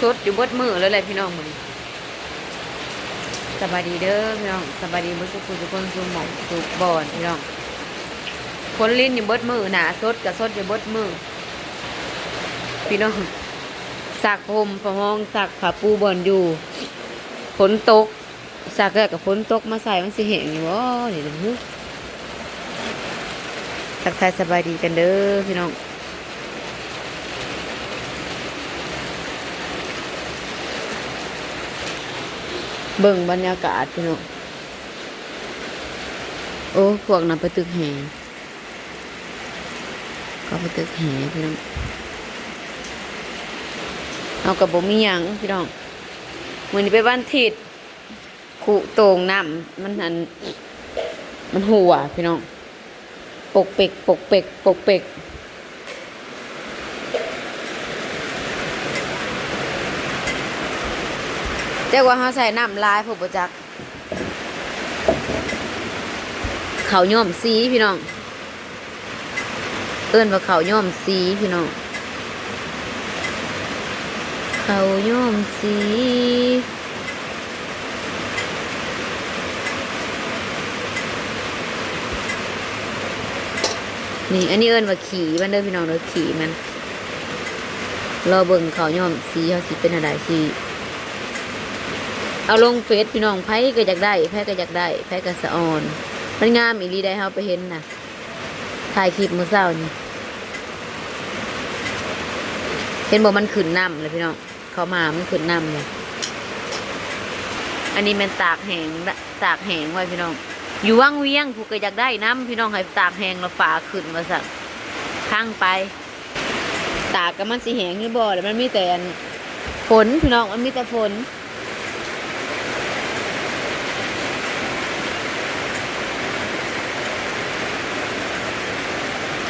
สดอยู่บดมือแล้วแหละพี่น้องมือนสบายดีเด้อพี่น้องสบายดีบ่สุขสุขคนสุหมองสุบอนพี่น้องคนลิ้นอยู่บดมือหนาสดกับสดอยู่บดมือพี่น้องสักผมผ้าห้องสักผาปูบอนอยู่ฝนตกสักแล้วกับฝนตกมาใส่มันสิแห้งอยู่บ่เดี๋ยวดูทักทายสบายดีกันเด้อพี่น้อง เบิ่งบรรยากาศพี่น้องโอ้พวกนั้นไปตึกแหก็ไปตึกแหพี่น้องเอากับบ่มีหยังพี่น้องมื้อนี้ไปบ้านทิดขุโตงน้ำมันอันมันหัวพี่น้องปกเป็กปกเป็กปกเป็ก เรียกว่าเขาใส่น้ำลายผู้ประจักเขาย่อมสีพี่น้อง เอิ้นว่าเขาย่อมสีพี่น้อง เขาย่อมสีนี่อันนี้เอิ้นว่าขี่มันเด้อพี่น้องเด้อขี่มัน รอเบิ่งเขาย่อมสีเขาสิเป็นอะไรสิ เอาลงเฟซพี่น้องไผก็อยากได้ไผก็อยากได้ไผก็สะออน มันงามอีหลีได้เฮาไปเห็นน่ะถ่ายคลิปมือเช้านี่เห็นบอกมันขึ้นน้ำเลยพี่น้องเขามามันขึ้นน้ำเลยอันนี้มันตากแห้งตากแห้งไว้พี่น้อง อยู่ว่างเวียงผู้ก็อยากได้น้ำพี่น้องให้ตากแห้งแล้วฝาขึ้นมาสั่ข้างไป ตากก็มันสิแห้งนี่บ่แล้วมันมีแต่อันฝนพี่น้องมันมีแต่ฝน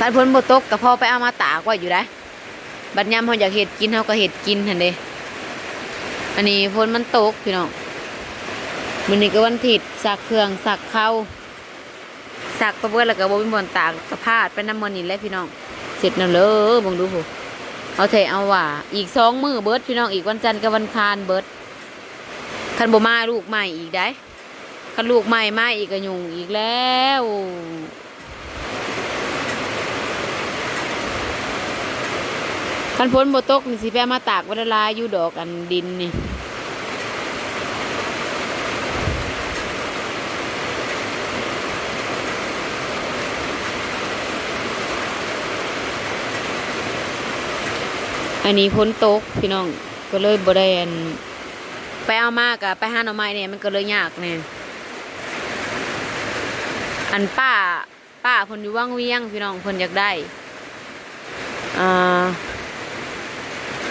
ถ้าพ้นบตกก็พอไปเอามาตากไว้อยู่ได้บัดยามเขาอยากเห็ดกินเขาก็เห็ดกินทันเดอันนี้พนมันตกพี่น้องมื้อนี้ก็วันถิดสักเครื่องสักเข้าสักประเบิดแล้วก็บ่มีบอนตากกระพาดไปน้ำมันนี่แหละพี่น้อง เสร็จแล้วเลยเบิ่งดูผู้เอาเถอะเอาว่า อีกสองมือเบิร์ดพี่น้องอีกวันจันทร์กับวันคานเบิร์ดคันบ่มาลูกใหม่อีกได้คันลูกใหม่มาอีกก็ยุ่งอีกแล้ว คันพ้นบ่ตกนี่สิแปมาตากวัดลายอยู่ดอกอันดินนี่อันนี้พ้นตกพี่น้องก็เลยบ่ได้อันไปเอามากอะไปหาหน่อไม้เนี่ยมันก็เลยยากเนี่ยอันป้าป้าเพิ่นอยู่ว่างเวียงพี่น้องเพิ่นอยากได้อ่า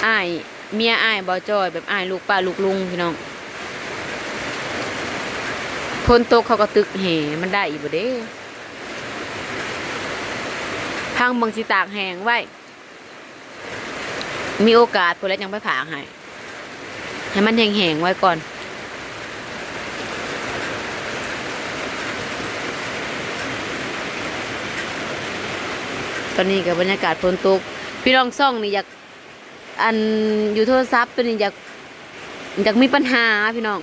อ้ายเมียอ้ายบ่จอย แบบอ้ายลูกป้าลูกลุงพี่น้องคนตกเขาก็ตึกแห่มันได้อีกบ่เด้พังบางสิตากแหงไว้ มีโอกาสพอแล้วยังไปผ่าให้ให้มันแห้งๆไว้ก่อนตอนนี้กับบรรยากาศฝนตกพี่น้องซ่องนี่อยาก อันอยู่โทรศัพท์ตัวนี้อยากอยากมีปัญหาพี่น้อง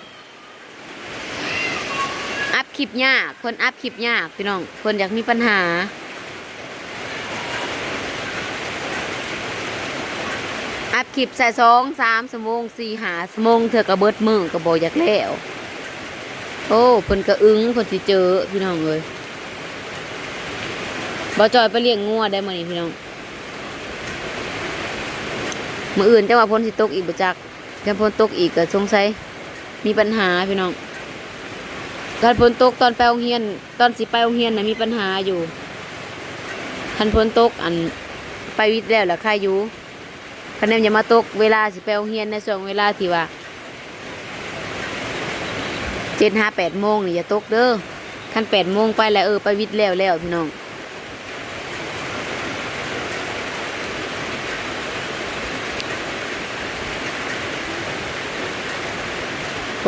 อัพคลิปยากคนอัพคลิปยากพี่น้องคนอยากมีปัญหาอัพคลิปใส่สองสามสมงสี่หาสมงเธอกระเบิดมือกระบอกอยากแล้วโอ้เพิ่นกระอึ้งเพิ่นสิเจอพี่น้องเลยบ่จอยไปเลี้ยงงัวได้มื้อนี้พี่น้อง มื่ออื่นจะว่าพ้นสิตกอีกบ่จักถ้าพ้นตกอีกก็สงสัยมีปัญหาพี่น้องการพ้นตกตอนไปโรงเรียน ตอนสิไปโรงเรียนนะมีปัญหาอยู่คันพ้นตกอันไปวิทย์แล้วแหละค่าอยู่คันแนมอย่ามาตกเวลาสิไปโรงเรียนในช่วงเวลาที่ว่าเจ็ดห้าแปดโมงนี่อย่าตกเด้อคันแปดโมงไปแล้วเออไปวิทย์แล้วแล้วพี่น้อง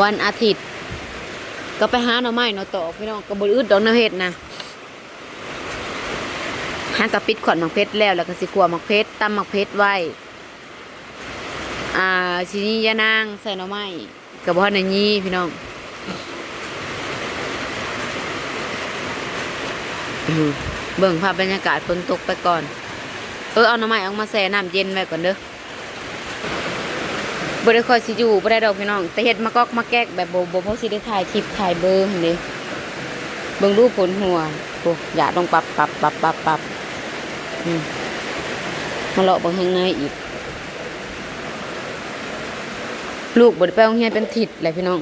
วันอาทิตย์ ก็ไปหาหน่อไม้หน่อตอกพี่น้องก็บอึดดอกนาเห็ดนะหากระปิดขวดหมักเพชรแล้วแล้วก็สิขัวหมักเพชรตำหมักเพชรไว้ อ่าชินียานางใส่หน่อไม้กับพ่อในนี้พี่น้องเบิ่งภาพบรรยากาศฝนตกไปก่อน เออเอาหน่อไม้ออกมาแช่น้ำเย็นไว้ก่อนเด้อ บ่ได้คอยสิอยู่บ่ได้ดอกพี่น้อง แต่เฮ็ดมากอกมาแก๊กแบบบ่บ่พอสิได้ถ่ายคลิปถ่ายเบอร์หั่นเด้เบิ่งรูปผลหัวโอ้อย่าต้องปรับปรับปรับปรับปรับอืมมาเลาะบิ่งข้างในอีก ลูกบ่ได้ไปโรงเรียนเป็นทิศแหละพี่น้อง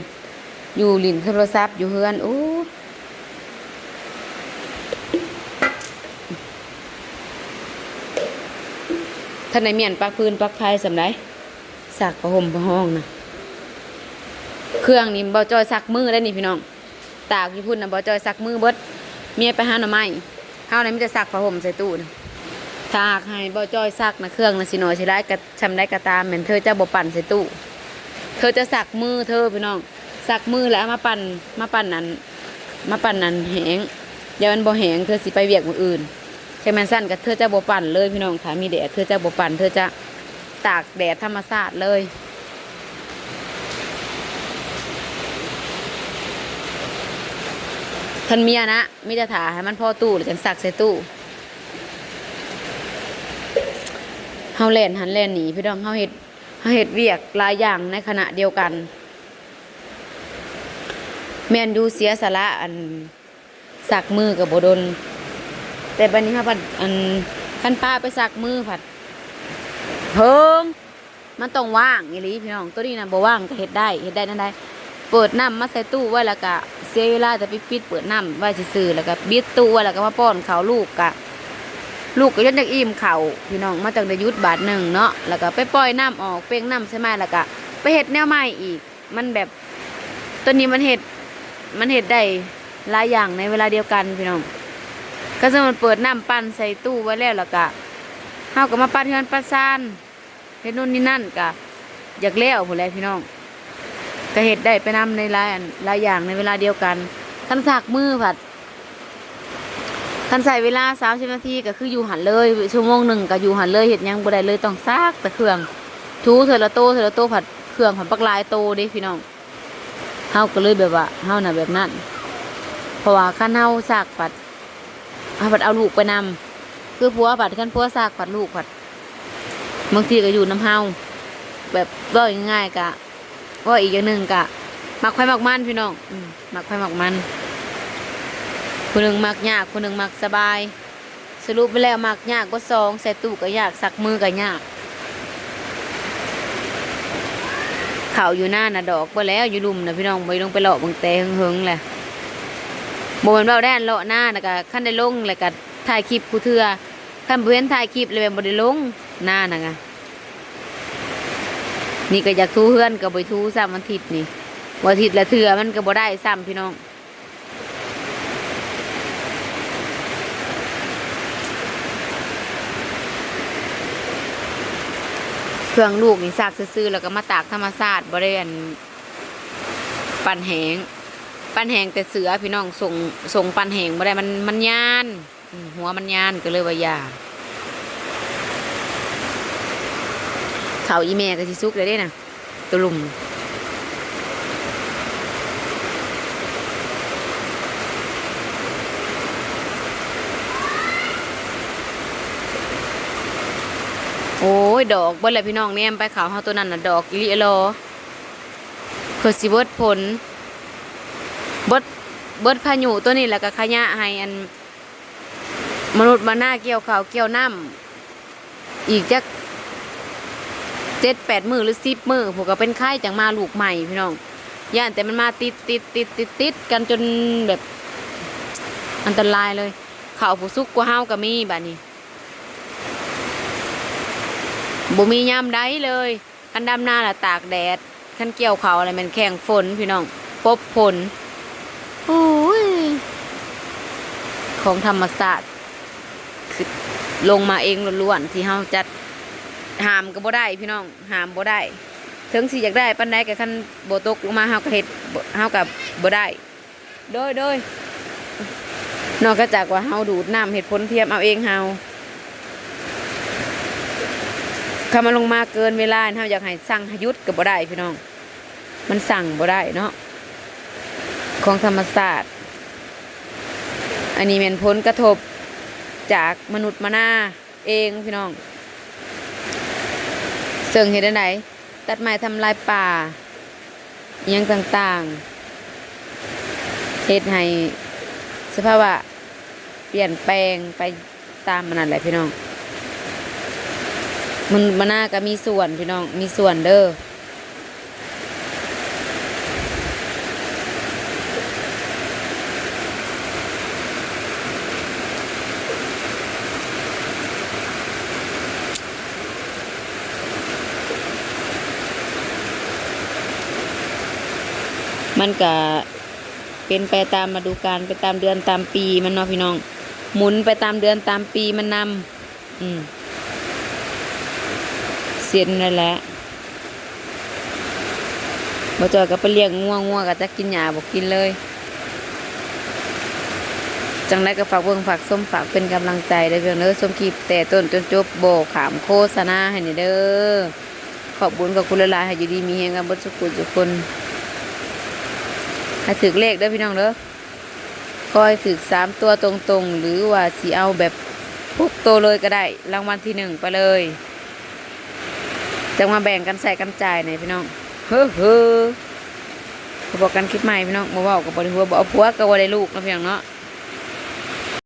อยู่ลินโทรศัพท์อยู่เฮือนโอ้ท่านในเมียนปักพื้นปักไพ่สำไร สักประห่มประห้องนะเครื่องนี่บ่จอยสักมือได้นี่พี่น้อง ตากอยู่พุ่นนะบ่จอยสักมือเบิดเมียไปหาหน่อไม้เฮานี่มีแต่สักผ้าห่มใส่ตู้นะถ้าหากให้บ่จอยสักนะเครื่องนะสิน้อยสิได้กระชำได้กระตามแม่นเธอจะบ่ปั่นใส่ตู้เธอจะสักมือเธอพี่น้องสักมือแล้วมาปั่นมาปั่นนั้น มาปั่นนั้นแหงอย่ามันบ่แหงเธอสิไปเวียกมืออื่นแค่มันสั้นกับเธอจะบ่ปั่นเลยพี่น้องถ้ามีแดดเธอจะบ่ปั่นเธอจะ ตากแดดธรรมชาติเลยท่านเมียนะมิจะถาให้มันพ่อตู้หรือจังสักใส่ตู้เฮาเล่นหันเล่นหนีพี่น้องเฮาเฮ็ดเขาเห็ดเวียกหลายอย่างในขณะเดียวกัน แมนดูเสียสาระอันสักมือกับโบดนแต่บันนี้ค่ะพัดอันขั้นป้าไปสักมือผัด เพิงมันต้องว่างอีหลีพี่น้องตัวนี้นะบ่ว่างก็เห็ดได้เห็ดได้นั่นได้ เปิดน้ำมาใส่ตู้ไว้แล้วก็เสียเวลาจะไปปิดเปิดน้ำไว้ซื่อแล้วก็บิดตู้ไว้แล้วก็มาป้อนเขาวลูกกะลูกก็ยันจากอิ่มเข่าวพี่น้องมาจากเดยุทธบาทหนึ่งเนาะแล้วก็ไปปล่อยน้ำออกเป้งน้ำใช่ไหมแล้วก็ไปเห็ดแนวใหม่อีก มันแบบตัวนี้มันเห็ดมันเห็ดได้หลายอย่างในเวลาเดียวกันพี่น้องก็จะมันเปิดน้ำปั่นใส่ตู้ไว้แล้วแล้วก็เฮาก็มาปั่นเฮือนปั่นซาน เฮ็ดนู่นนี่นั่นก็อยากเลี้ยวผู้แลพี่น้องก็เห็ดได้ไปนำในหลายหลายอย่างในเวลาเดียวกันท่านสักมือผัดคันใส่เวลาสามสิบนาทีก็คืออยู่หันเลยชั่วโมงหนึ่งก็อยู่หันเลยเห็ดยังบ่ได้เลยต้องซากแต่เครื่องทูเธอละโตเธอละโตผัดเครื่องผัดปักลายโตเด้พี่น้องเฮาก็เลยแบบว่าเฮาน่ะแบบนั้นเพราะว่าคันเฮาซากผัดเฮาผัดเอาลูกไปนำคือผัวผัดคันผัวซากผัดลูกผัด บางทีก็อยู่น้ำเฮาแบบว่าง่ายๆกะว่าอีกอย่างหนึ่งกะมักไข่มักมันพี่น้องอืมักไข่มักมันคนหนึ่งมักยากคนหนึ่งมักสบาย สรุปไปแล้วมักยากก็สองใส่ตู้ก็ยากสักมือก็ยากเขาอยู่หน้าน่ะดอกไปแล้วอยู่ลุมนะพี่น้องไปลงไปเลาะบางแต่เฮงๆแหละโบมันเบาแดนเลาะหน้านะก็ขั้นได้ลงแล้วก็ถ่ายคลิปกูเถื่อ ขั้นเพื่อนถ่ายคลิปเลยแบบบ่ได้ลงหน้านะไงนี่ก็อยากทูเพื่อนกับไปทูซ้ำวันทิตย์นี่วันทิตย์ละเถื่อมันก็บ่ได้ซ้ำพี่น้องเครื่องลูกนี่ซากซื่อๆแล้วก็มาตากธรรมชาติบริเวณปั่นแหงปั่นแหงแต่เสือพี่น้องส่งส่งปั่นแหงบ่ได้มันมันยาน หัวมันยานก็เลยว่ายาเขาอีแม่ก็สิซุกเลยเด้นะตัวลุ่มโอ้ย ดอกเบิ้ลเลยพี่น้องเนี่ยไปขาวเฮาตัวนั้นน่ะดอกอีหลิโลเพื่อสิเบิดผลเบิดเบิดพายุตัวนี้แล้วก็ขยะให้อัน มนุษย์มาหน้าเกี่ยวข้าวเกี่ยวน้ำอีกจักเจ็ดแปดมือหรือสิบมือพวกก็เป็นไข้จังมาลูกใหม่พี่น้องย่านแต่มันมาติดติดติดติดติดกันจนแบบอันตรายเลยข่าวผู้ซุกกว่าเฮาก็มีบัดนี้บ่มียามใดเลยคันดำนาละตากแดดคันเกี่ยวเขาอะไรมันแข่งฝนพี่น้องปบฝนโอ้ยของธรรมศาสตร์ คือลงมาเองล้วนๆที่เฮาจัดหามก็บ่ได้พี่น้องหามบ่ได้ถึงสิอยากได้ปานใดก็คันโบตกลงมาเฮาก็เฮ็ดเฮาก็บ่ได้โดยโดยนอกจากว่าเฮาดูดน้ำเฮ็ดผลเทียมเอาเองเฮาคำมาลงมาเกินเวลาเฮาอยากให้สั่งหยุดก็บ่ได้พี่น้อง มันสั่งบ่ได้เนาะของธรรมศาสตร์อันนี้เป็นผลกระทบ จากมนุษย์มานาเองพี่น้อง เสิ่งเห็นได้ไหนตัดไม้ทำลายป่ายังต่างๆเหตุให้สภาวะเปลี่ยนแปลงไปตามมันนั่นแหละพี่น้องมันมันน่าก็มีส่วนพี่น้องมีส่วนเด้อ มันก็เป็นไปตามฤดูกาลไปตามเดือนตามปีมันเนาะพี่น้อง หมุนไปตามเดือนตามปีมันนำอืมเสียนนั่นแหละบ่จอยก็ไปเลี้ยงง่วงง่วงก็จะกินหญ้าบ่กินเลย จังได้ก็ฝากเบิ่งฝากส้มฝากเป็นกำลังใจเด้อเพียงเด้อส้มคลิปแต่ต้นจนจบโบขามโฆษณาให้นี่เด้อขอบบุญกับคุณหลายให้อยู่ดีมีเฮงกันเบดสุขุทุกคน ให้ถือเลขเด้อพี่น้องเด้อคอยถือสามตัวตรงๆ หรือว่าสีเอาแบบพุกโตเลยก็ได้ รางวัลที่หนึ่งไปเลยจะมาแบ่งกันใส่กันจ่ายหนพี่น้อง เฮ้อเฮ้อเขาบอกกันคลิปใหม่พี่น้องมาบอกกับบริหัวบอกเอาผัวกับว่าได้ลูกนะพี่น้องเนาะ